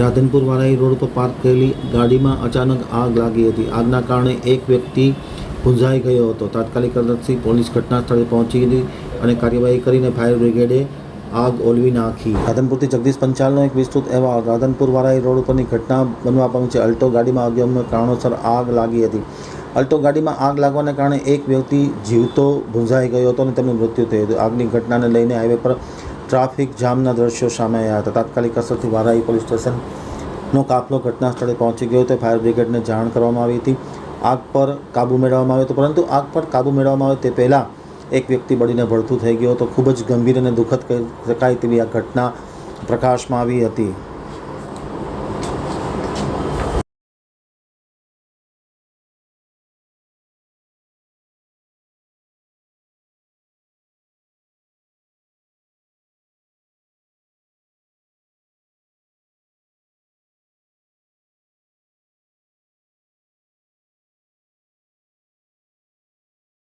Radhanpur Varai road પર park કરેલી ગાડીમાં અચાનક આગ લાગી હતી. આગના કારણે એક વ્યક્તિ ભૂંઝાઈ ગયો હતો. તાત્કાલિક મદદથી પોલીસ ઘટના સ્થળે પહોંચી હતી અને કાર્યવાહી કરીને ફાયર બ્રિગેડે આગ ઓલવી નાખી. રાધનપુરથી જગદીશ પંચાલનો એક વિસ્તૃત અહેવાલ. રાધનપુર વારાઈ રોડ ઉપરની ઘટના બનવા પામી છે અલ્ટો ગાડીમાં અગમ્ય કારણોસર આગ લાગી હતી. અલ્ટો ગાડીમાં આગ લાગવાને કારણે એક વ્યક્તિ જીવતો ભૂંઝાઈ ગયો હતો અને તેમનું મૃત્યુ થયું હતું. આગની ઘટનાને લઈને હાઈવે પર ટ્રાફિક જામના દ્રશ્યો સામે આવ્યા હતા. તાત્કાલિક અસરથી વારાઈ પોલીસ સ્ટેશનનો કાફલો ઘટના સ્થળે પહોંચી ગયો હતો. ફાયર બ્રિગેડને જાણ કરવામાં આવી હતી. આગ પર કાબૂ મેળવવામાં આવ્યો હતો, પરંતુ આગ પર કાબૂ મેળવવામાં આવે તે પહેલાં એક વ્યક્તિ બળીને ભળતું થઈ ગયો હતો. ખૂબ જ ગંભીર અને દુઃખદ કહી શકાય તેવી આ ઘટના પ્રકાશમાં આવી હતી.